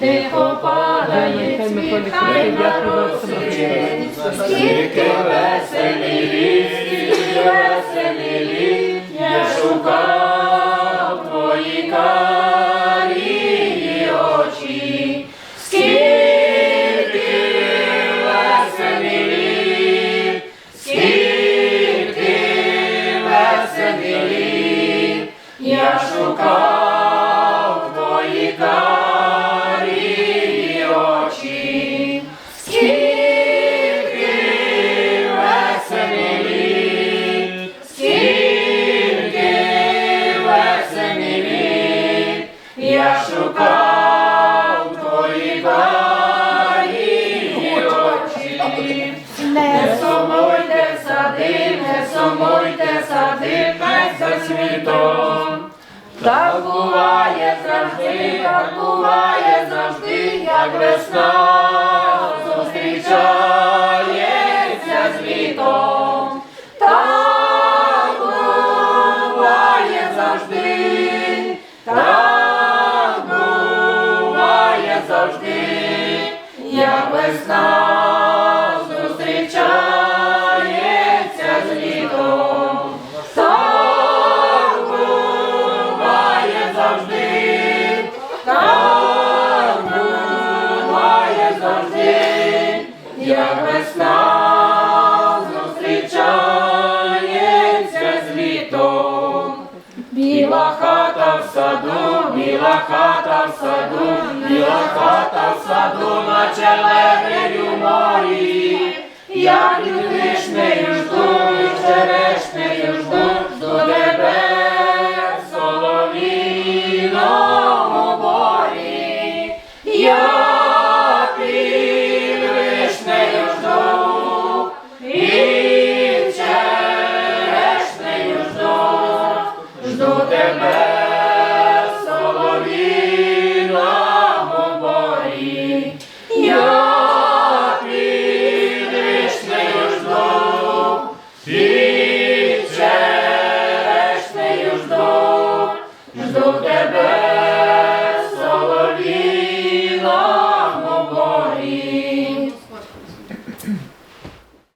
тихо падає цвіль, хай морозить. Скільки веселі літ, скільки веселі я шукав твої карі шукав твої гарні очі. Не сумуйте сади, не сумуйте сади, хай за світом. Так буває завжди, так буває завжди, як весна як весна зустрічається з літом. Так буває завжди, так буває завжди, як весна зустрічається з літом. Біла хата в саду, біла хата в саду, біла хата в саду, тебе, солові на я під річнею жду, під черешнею жду, жду тебе, соловіно.